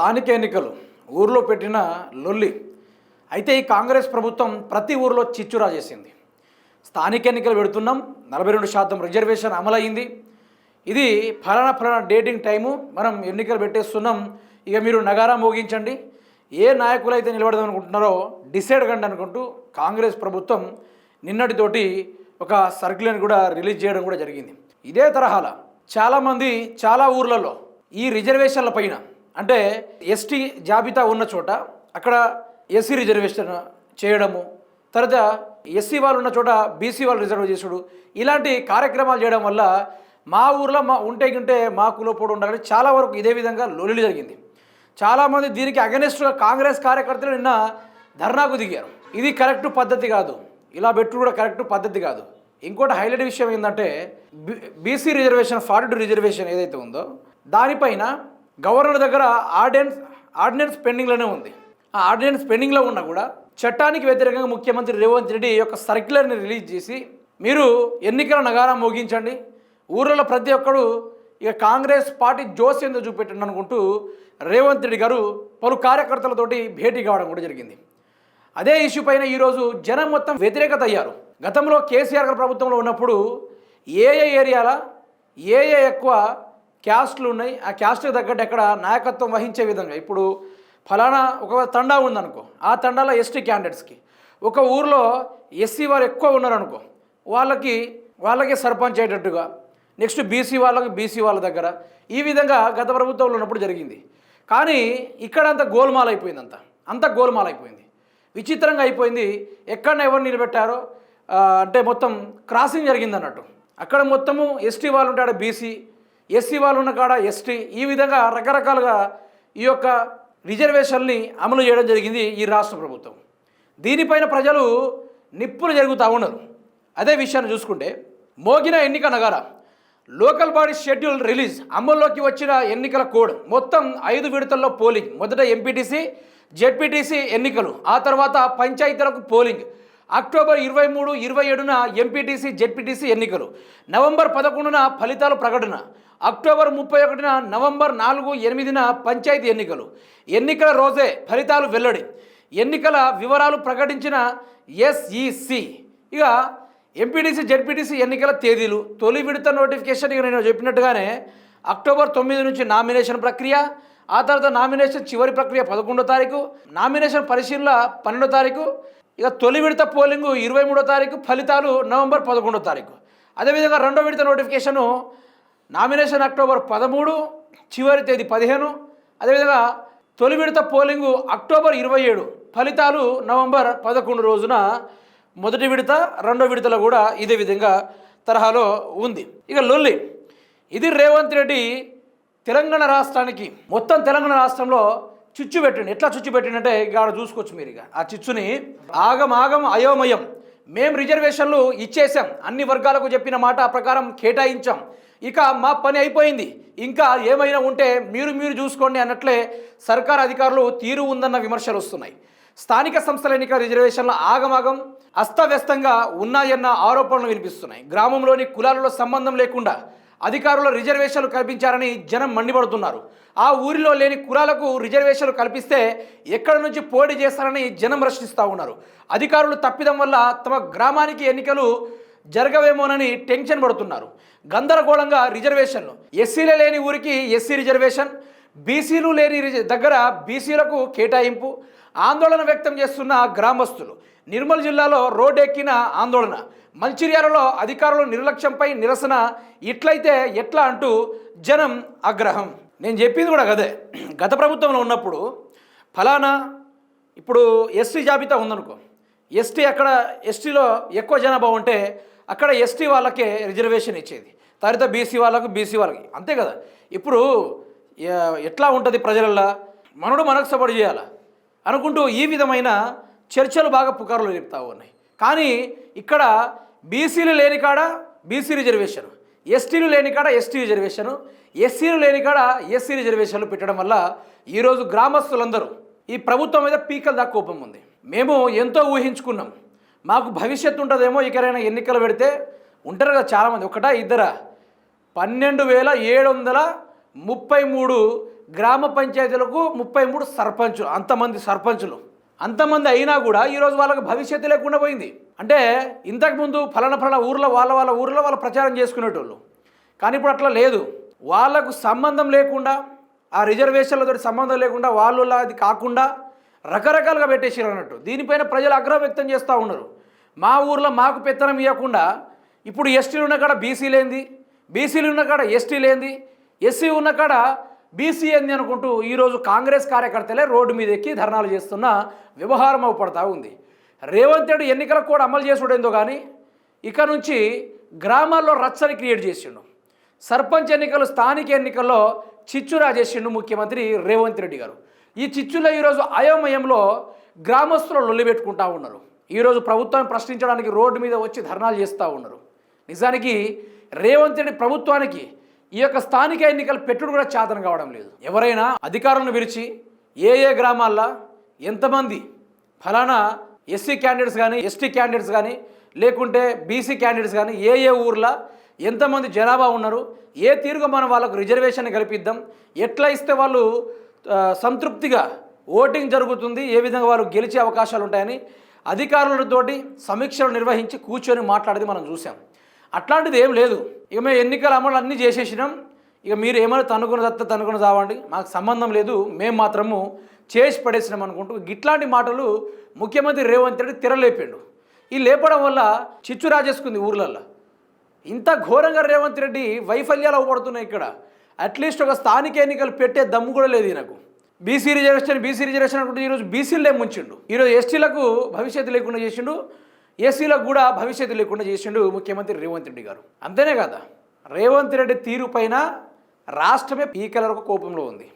స్థానిక ఎన్నికలు ఊర్లో పెట్టిన లొల్లి. అయితే ఈ కాంగ్రెస్ ప్రభుత్వం ప్రతి ఊర్లో చిచ్చురా చేసింది. స్థానిక ఎన్నికలు పెడుతున్నాం నలభై రెండు శాతం రిజర్వేషన్ అమలైంది ఇది ఫలానా ఫలానా డేటింగ్ టైము మనం ఎన్నికలు పెట్టేస్తున్నాం. ఇక మీరు నగారా మోగించండి. ఏ నాయకులు అయితే నిలబడదాం అనుకుంటున్నారో డిసైడ్ కండి అనుకుంటూ కాంగ్రెస్ ప్రభుత్వం నిన్నటితోటి ఒక సర్క్యులర్ని కూడా రిలీజ్ చేయడం కూడా జరిగింది. ఇదే తరహాల చాలామంది చాలా ఊర్లలో ఈ రిజర్వేషన్ల పైన అంటే ఎస్టీ జాబితా ఉన్న చోట అక్కడ ఎస్సీ రిజర్వేషన్ చేయడము తర్వాత ఎస్సీ వాళ్ళు ఉన్న చోట బీసీ వాళ్ళు రిజర్వ్ చేసుడు ఇలాంటి కార్యక్రమాలు చేయడం వల్ల మా ఊర్లో మా ఉంటే గింటే మా కులపోడు ఉండాలని చాలా వరకు ఇదే విధంగా లొల్లి జరిగింది. చాలామంది దీనికి అగెనిస్ట్గా కాంగ్రెస్ కార్యకర్తలు నిన్న ధర్నాకు దిగారు. ఇది కరెక్ట్ పద్ధతి కాదు. ఇలా పెట్టు కూడా కరెక్ట్ పద్ధతి కాదు. ఇంకోటి హైలైట్ విషయం ఏంటంటే బీసీ రిజర్వేషన్ ఫార్టీ రిజర్వేషన్ ఏదైతే ఉందో దానిపైన గవర్నర్ దగ్గర ఆర్డినెన్స్ ఆర్డినెన్స్ పెండింగ్లోనే ఉంది. ఆ ఆర్డినెన్స్ పెండింగ్లో ఉన్నా కూడా చట్టానికి వ్యతిరేకంగా ముఖ్యమంత్రి రేవంత్ రెడ్డి యొక్క సర్క్యులర్ని రిలీజ్ చేసి మీరు ఎన్నికల నగారం మోగించండి. ఊర్లలో ప్రతి ఒక్కడు ఇక కాంగ్రెస్ పార్టీ జోస్ ఏందో చూపెట్టండి అనుకుంటూ రేవంత్ రెడ్డి గారు పలు కార్యకర్తలతోటి భేటీ కావడం కూడా జరిగింది. అదే ఇష్యూ పైన ఈరోజు జనం మొత్తం వ్యతిరేకత అయ్యారు. గతంలో కేసీఆర్ గారు ప్రభుత్వంలో ఉన్నప్పుడు ఏ ఏ ఏరియాల ఏ ఏ ఎక్కువ క్యాస్ట్లు ఉన్నాయి. ఆ క్యాస్ట్కి తగ్గట్టు ఎక్కడ నాయకత్వం వహించే విధంగా. ఇప్పుడు ఫలానా ఒక తండా ఉందనుకో. ఆ తండాలో ఎస్టీ క్యాండిడేట్స్కి. ఒక ఊర్లో ఎస్సీ వారు ఎక్కువ ఉన్నారనుకో. వాళ్ళకి వాళ్ళకి సర్పంచ్ అయ్యేటట్టుగా. నెక్స్ట్ బీసీ వాళ్ళకి బీసీ వాళ్ళ దగ్గర. ఈ విధంగా గత ప్రభుత్వంలో ఉన్నప్పుడు జరిగింది. కానీ ఇక్కడ అంత గోల్మాల్ అయిపోయింది అంత అంత గోల్మాల్ అయిపోయింది విచిత్రంగా అయిపోయింది. ఎక్కడ ఎవరు నిలబెట్టారో అంటే మొత్తం క్రాసింగ్ జరిగింది అన్నట్టు అక్కడ మొత్తము ఎస్టీ వాళ్ళు ఉంటాడు బీసీ ఎస్సీ వాళ్ళు ఉన్న కాడ ఎస్టీ ఈ విధంగా రకరకాలుగా ఈ యొక్క రిజర్వేషన్ని అమలు చేయడం జరిగింది ఈ రాష్ట్ర ప్రభుత్వం. దీనిపైన ప్రజలు నిప్పులు జరుగుతూ ఉన్నారు. అదే విషయాన్ని చూసుకుంటే మోగిన ఎన్నిక నగార లోకల్ బాడీ షెడ్యూల్ రిలీజ్ అమల్లోకి వచ్చిన ఎన్నికల కోడ్ మొత్తం ఐదు విడతల్లో పోలింగ్ మొదట ఎంపీటీసీ జెడ్పీటీసీ ఎన్నికలు ఆ తర్వాత పంచాయతీలకు పోలింగ్ అక్టోబర్ ఇరవై మూడు ఇరవై ఏడున ఎంపీటీసీ జెడ్పీటీసీ ఎన్నికలు. నవంబర్ పదకొండున ఫలితాలు ప్రకటన. అక్టోబర్ ముప్పై ఒకటిన నవంబర్ నాలుగు ఎనిమిదిన పంచాయతీ ఎన్నికలు. ఎన్నికల రోజే ఫలితాలు వెల్లడి. ఎన్నికల వివరాలు ప్రకటించిన ఎస్ఈసి. ఇక ఎంపీటీసీ జెడ్పీటీసీ ఎన్నికల తేదీలు. తొలి విడత నోటిఫికేషన్ ఇక నేను చెప్పినట్టుగానే అక్టోబర్ తొమ్మిది నుంచి నామినేషన్ ప్రక్రియ ఆ తర్వాత నామినేషన్ చివరి ప్రక్రియ పదకొండో తారీఖు నామినేషన్ పరిశీలన పన్నెండో తారీఖు ఇక తొలి విడత పోలింగు ఇరవై మూడో తారీఖు ఫలితాలు నవంబర్ పదకొండో తారీఖు. అదేవిధంగా రెండో విడత నోటిఫికేషను నామినేషన్ అక్టోబర్ పదమూడు చివరి తేదీ పదిహేను. అదేవిధంగా తొలి విడత పోలింగు అక్టోబర్ ఇరవై ఏడు ఫలితాలు నవంబర్ పదకొండు రోజున మొదటి విడత రెండో విడతలో కూడా ఇదే విధంగా తరహాలో ఉంది. ఇక లొల్లి ఇది రేవంత్ రెడ్డి తెలంగాణ రాష్ట్రానికి మొత్తం తెలంగాణ రాష్ట్రంలో చిచ్చు పెట్టండి ఎట్లా చిచ్చు పెట్టిండంటే ఇక చూసుకోవచ్చు మీరు ఇక. ఆ చిచ్చుని ఆగం ఆగం అయోమయం. మేము రిజర్వేషన్లు ఇచ్చేసాం అన్ని వర్గాలకు చెప్పిన మాట ప్రకారం కేటాయించాం. ఇక మా పని అయిపోయింది. ఇంకా ఏమైనా ఉంటే మీరు మీరు చూసుకోండి అన్నట్లే సర్కార్ అధికారులు తీరు ఉందన్న విమర్శలు వస్తున్నాయి. స్థానిక సంస్థల ఎన్నికల రిజర్వేషన్ల ఆగమాగం అస్తవ్యస్తంగా ఉన్నాయన్న ఆరోపణలు వినిపిస్తున్నాయి. గ్రామంలోని కులాలలో సంబంధం లేకుండా అధికారుల రిజర్వేషన్లు కల్పించారని జనం మండిపడుతున్నారు. ఆ ఊరిలో లేని కులాలకు రిజర్వేషన్లు కల్పిస్తే ఎక్కడి నుంచి పోటీ చేస్తారని జనం ప్రశ్నిస్తూ ఉన్నారు. అధికారులు తప్పిదం వల్ల తమ గ్రామానికి ఎన్నికలు జరగవేమోనని టెన్షన్ పడుతున్నారు. గందరగోళంగా రిజర్వేషన్లు. ఎస్సీలే లేని ఊరికి ఎస్సీ రిజర్వేషన్ బీసీలు లేని రిజ- దగ్గర బీసీలకు కేటాయింపు ఆందోళన వ్యక్తం చేస్తున్న గ్రామస్తులు. నిర్మల్ జిల్లాలో రోడ్డెక్కిన ఆందోళన. మంచిర్యాలలో అధికారుల నిర్లక్ష్యంపై నిరసన ఇట్లయితే ఎట్లా అంటూ జనం ఆగ్రహం. నేను చెప్పింది కూడా అదే గత ప్రభుత్వంలో ఉన్నప్పుడు ఫలానా ఇప్పుడు ఎస్టీ జాబితా ఉందనుకో. ఎస్టీ అక్కడ ఎస్టీలో ఎక్కువ జనాభా ఉంటే అక్కడ ఎస్టీ వాళ్ళకే రిజర్వేషన్ ఇచ్చేది. తర్వాత బీసీ వాళ్ళకు బీసీ వాళ్ళకి. అంతే కదా. ఇప్పుడు ఎట్లా ఉంటుంది ప్రజలల్లో? మనడు మనకు సపోర్ట్ చేయాలా? అనుకుంటూ ఈ విధమైన చర్చలు బాగా పుకారులు చెప్తా ఉన్నాయి. కానీ ఇక్కడ బీసీలు లేని కాడ బీసీ రిజర్వేషన్ ఎస్టీలు లేని కాడ ఎస్టీ రిజర్వేషను ఎస్సీలు లేని కాడ ఎస్సీ రిజర్వేషన్లు పెట్టడం వల్ల ఈరోజు గ్రామస్తులందరూ ఈ ప్రభుత్వం మీద పీకల దాకా కోపం ఉంది. మేము ఎంతో ఊహించుకున్నాం. మాకు భవిష్యత్తు ఉంటుందేమో ఇకరైనా ఎన్నికలు పెడితే ఉంటారు కదా చాలామంది. ఒకటా ఇద్దరా? పన్నెండు వేల ఏడు వందల ముప్పై మూడు గ్రామ పంచాయతీలకు ముప్పై మూడు సర్పంచులు అంతమంది సర్పంచులు. అంతమంది అయినా కూడా ఈరోజు వాళ్ళకి భవిష్యత్తు లేకుండా పోయింది. అంటే ఇంతకుముందు ఫలానా ఫలానా ఊర్లో వాళ్ళ వాళ్ళ ఊర్లో వాళ్ళు ప్రచారం చేసుకునేటోళ్ళు. కానీ ఇప్పుడు అట్లా లేదు. వాళ్ళకు సంబంధం లేకుండా ఆ రిజర్వేషన్లతో సంబంధం లేకుండా వాళ్ళు అది కాకుండా రకరకాలుగా పెట్టేసారు అన్నట్టు. దీనిపైన ప్రజలు ఆగ్రహం వ్యక్తం చేస్తూ ఉన్నారు. మా ఊర్లో మాకు పెత్తనం ఇవ్వకుండా ఇప్పుడు ఎస్టీలు ఉన్న కాడ బీసీ లేంది బీసీలు ఉన్న కాడ ఎస్టీ లేంది ఎస్సీ ఉన్న కాడ బీసీ ఏంది అనుకుంటూ ఈరోజు కాంగ్రెస్ కార్యకర్తలే రోడ్డు మీద ఎక్కి ధర్నాలు చేస్తున్న వ్యవహారం అవపడతా ఉంది. రేవంత్ రెడ్డి ఎన్నికలకు కూడా అమలు చేసుడేందో కానీ ఇక నుంచి గ్రామాల్లో రచ్చని క్రియేట్ చేసిండు. సర్పంచ్ ఎన్నికలు స్థానిక ఎన్నికల్లో చిచ్చురా చేసిండు ముఖ్యమంత్రి రేవంత్ రెడ్డి గారు. ఈ చిచ్చులో ఈరోజు అయోమయంలో గ్రామస్తులు లొల్లిపెట్టుకుంటా ఉన్నారు. ఈరోజు ప్రభుత్వాన్ని ప్రశ్నించడానికి రోడ్డు మీద వచ్చి ధర్నాలు చేస్తూ ఉన్నారు. నిజానికి రేవంత్ రెడ్డి ప్రభుత్వానికి ఈ యొక్క స్థానిక ఎన్నికల పెట్టుడు కూడా చేతన కావడం లేదు. ఎవరైనా అధికారులను పిలిచి ఏ ఏ గ్రామాల్లో ఎంతమంది ఫలానా ఎస్సీ క్యాండిడేట్స్ కానీ ఎస్టీ క్యాండిడేట్స్ కానీ లేకుంటే బీసీ క్యాండిడేట్స్ కానీ ఏ ఏ ఊర్లో ఎంతమంది జనాభా ఉన్నారు ఏ తీరుగా మనం వాళ్ళకు రిజర్వేషన్ కల్పిద్దాం ఎట్లా ఇస్తే వాళ్ళు సంతృప్తిగా ఓటింగ్ జరుగుతుంది ఏ విధంగా వాళ్ళు గెలిచే అవకాశాలు ఉంటాయని అధికారులతోటి సమీక్షలు నిర్వహించి కూర్చొని మాట్లాడేది మనం చూసాం అట్లాంటిది ఏం లేదు. ఇక మేము ఎన్నికల అమలు అన్నీ చేసేసినాం. ఇక మీరు ఏమైనా తనుకున్న దత్త తనుకుని చావండి. మాకు సంబంధం లేదు. మేము మాత్రము చేసి పడేసినాం అనుకుంటూ ఇట్లాంటి మాటలు ముఖ్యమంత్రి రేవంత్ రెడ్డి తిరలేపాడు. ఈ లేపడం వల్ల చిచ్చు రాజేసుకుంది ఊర్లల్లో. ఇంత ఘోరంగా రేవంత్ రెడ్డి వైఫల్యాలు అవపడుతున్నాయి ఇక్కడ. అట్లీస్ట్ ఒక స్థానిక ఎన్నికలు పెట్టే దమ్ము కూడా లేదు ఈయనకు. బీసీ రిజర్వేషన్ బీసీ రిజర్వేషన్ అనుకుంటే ఈరోజు బీసీలే ముంచిండు. ఈరోజు ఎస్టీలకు భవిష్యత్తు లేకుండా చేసిండు. ఏసీలకు కూడా భవిష్యత్తు లేకుండా చేసిండు ముఖ్యమంత్రి రేవంత్ రెడ్డి గారు. అంతేనే కదా? రేవంత్ రెడ్డి తీరు పైన రాష్ట్రమే పీకల కోపంలో ఉంది.